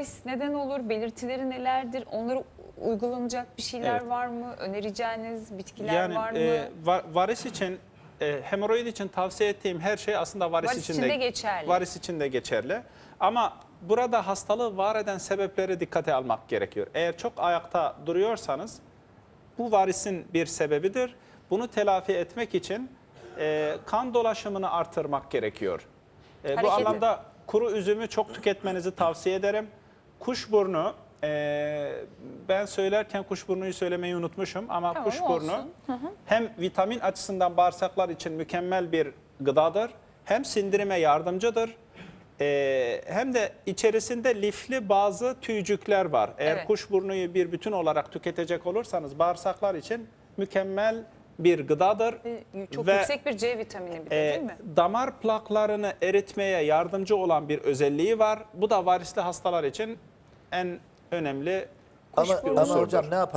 varis neden olur? Belirtileri nelerdir? Onlara uygulanacak bir şeyler Evet. var mı? Önereceğiniz bitkiler Yani var mı? e, va- varis için, e, hemoroid için tavsiye ettiğim her şey aslında varis, Varis için de geçerli. Varis için de geçerli. Ama burada hastalığı var eden sebepleri dikkate almak gerekiyor. Eğer çok ayakta duruyorsanız bu varisin bir sebebidir. Bunu telafi etmek için e, kan dolaşımını artırmak gerekiyor. E, bu anlamda kuru üzümü çok tüketmenizi tavsiye ederim. Kuşburnu, e, ben söylerken kuşburnuyu söylemeyi unutmuşum ama Tamam, kuşburnu olsun. hem vitamin açısından bağırsaklar için mükemmel bir gıdadır, hem sindirime yardımcıdır. e, hem de içerisinde lifli bazı tüycükler var. Eğer Evet. kuşburnuyu bir bütün olarak tüketecek olursanız bağırsaklar için mükemmel bir gıdadır. Ve Çok Ve, yüksek bir C vitamini bir de e, değil mi? damar plaklarını eritmeye yardımcı olan bir özelliği var. Bu da varisli hastalar için en önemli Ama, bir ama hocam ne yapalım?